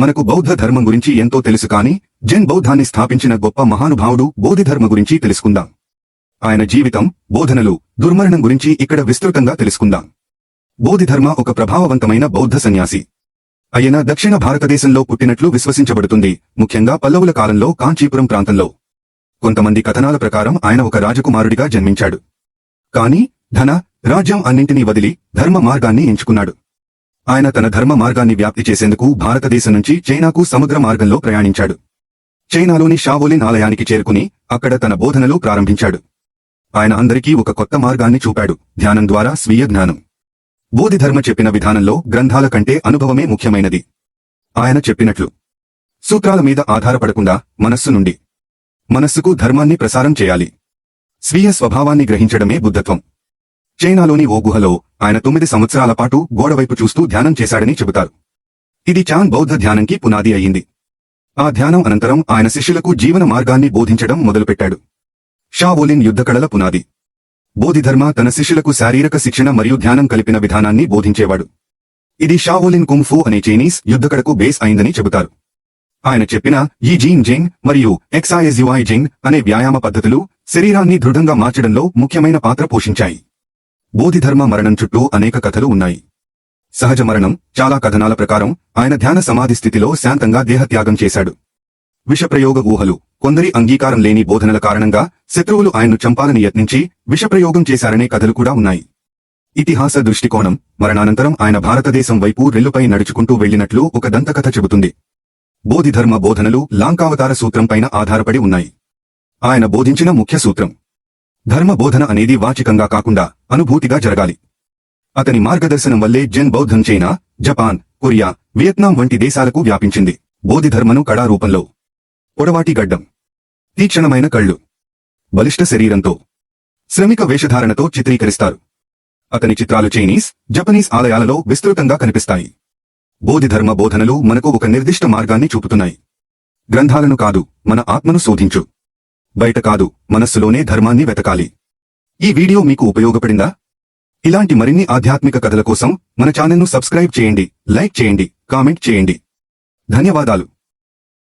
మనకు బౌద్ధ ధర్మం గురించి ఎంతో తెలుసు కాని జెన్ బౌద్ధాన్ని స్థాపించిన గొప్ప మహానుభావుడు బోధిధర్మ గురించి తెలుసుకుందాం. ఆయన జీవితం బోధనలు దుర్మరణం గురించి ఇక్కడ విస్తృతంగా తెలుసుకుందాం. బోధిధర్మ ఒక ప్రభావవంతమైన బౌద్ధ సన్యాసి. ఆయన దక్షిణ భారతదేశంలో పుట్టినట్లు విశ్వసించబడుతుంది ముఖ్యంగా పల్లవుల కాలంలో కాంచీపురం ప్రాంతంలో. కొంతమంది కథనాల ప్రకారం ఆయన ఒక రాజకుమారుడిగా జన్మించాడు. కాని ధన రాజ్యం అన్నింటినీ వదిలి ధర్మ మార్గాన్ని ఎంచుకున్నాడు. ఆయన తన ధర్మ మార్గాన్ని వ్యాప్తి చేసేందుకు భారతదేశం నుంచి చైనాకు సముద్ర మార్గంలో ప్రయాణించాడు. చైనాలోని షావోలిన్ ఆలయానికి చేరుకుని అక్కడ తన బోధనలు ప్రారంభించాడు. ఆయన అందరికీ ఒక కొత్త మార్గాన్ని చూపాడు. ధ్యానం ద్వారా స్వీయ జ్ఞానం. బోధిధర్మ చెప్పిన విధానంలో గ్రంథాల కంటే అనుభవమే ముఖ్యమైనది. ఆయన చెప్పినట్లు సూత్రాల మీద ఆధారపడకుండా మనస్సు నుండి మనస్సుకు ధర్మాన్ని ప్రసారం చేయాలి. స్వీయ స్వభావాన్ని గ్రహించడమే బుద్ధత్వం. చైనాలోని ఓ గుహలో ఆయన తొమ్మిది సంవత్సరాల పాటు గోడవైపు చూస్తూ ధ్యానం చేశాడని చెబుతారు. ఇది చాన్ బౌద్ధ ధ్యానంకి పునాది అయింది. ఆ ధ్యానం అనంతరం ఆయన శిష్యులకు జీవన మార్గాన్ని బోధించడం మొదలుపెట్టాడు. షావోలిన్ యుద్ధకళల పునాది. బోధిధర్మ తన శిష్యులకు శారీరక శిక్షణ మరియు ధ్యానం కలిపిన విధానాన్ని బోధించేవాడు. ఇది షావోలిన్ కుంఫు అనే చైనీస్ యుద్ధకళకు బేస్ అయిందని చెబుతారు. ఆయన చెప్పిన ఈ జీన్ జెంగ్ మరియు ఎక్సాయజువాయ్ జెంగ్ అనే వ్యాయామ పద్ధతులు శరీరాన్ని దృఢంగా మార్చడంలో ముఖ్యమైన పాత్ర పోషించాయి. బోధిధర్మ మరణం చుట్టూ అనేక కథలు ఉన్నాయి. సహజ మరణం చాలా కథనాల ప్రకారం ఆయన ధ్యాన సమాధి స్థితిలో శాంతంగా దేహత్యాగం చేశాడు. విషప్రయోగ ఊహలు కొందరి అంగీకారం లేని బోధనల కారణంగా శత్రువులు ఆయన్ను చంపాలని యత్నించి విషప్రయోగం చేశారనే కథలు కూడా ఉన్నాయి. ఇతిహాస దృష్టికోణం మరణానంతరం ఆయన భారతదేశం వైపు రెల్లుపై నడుచుకుంటూ వెళ్ళినట్లు ఒక దంతకథ చెబుతుంది. బోధిధర్మ బోధనలు లాంకావతార సూత్రంపైన ఆధారపడి ఉన్నాయి. ఆయన బోధించిన ముఖ్య సూత్రం ధర్మ బోధన అనేది వాచికంగా కాకుండా అనుభూతిగా జరగాలి. అతని మార్గదర్శనం వల్లే జెన్ బౌద్ధం చైనా జపాన్ కొరియా వియత్నాం వంటి దేశాలకు వ్యాపించింది. బోధిధర్మను కళారూపంలో. పొడవాటి గడ్డం. తీక్షణమైన కళ్ళు. బలిష్ట శరీరంతో. శ్రమిక వేషధారణతో చిత్రీకరిస్తారు. అతని చిత్రాలు చైనీస్ జపనీస్ ఆలయాలలో విస్తృతంగా కనిపిస్తాయి. బోధిధర్మ బోధనలు మనకు ఒక నిర్దిష్ట మార్గాన్ని చూపుతున్నాయి. గ్రంథాలను కాదు మన ఆత్మను శోధించు. బయట కాదు మనస్సులోనే ధర్మాన్ని వెతకాలి. ఈ వీడియో మీకు ఉపయోగపడిందా? ఇలాంటి మరిన్ని ఆధ్యాత్మిక కథల కోసం మన ఛానల్ను సబ్స్క్రైబ్ చేయండి లైక్ చేయండి కామెంట్ చేయండి. ధన్యవాదాలు.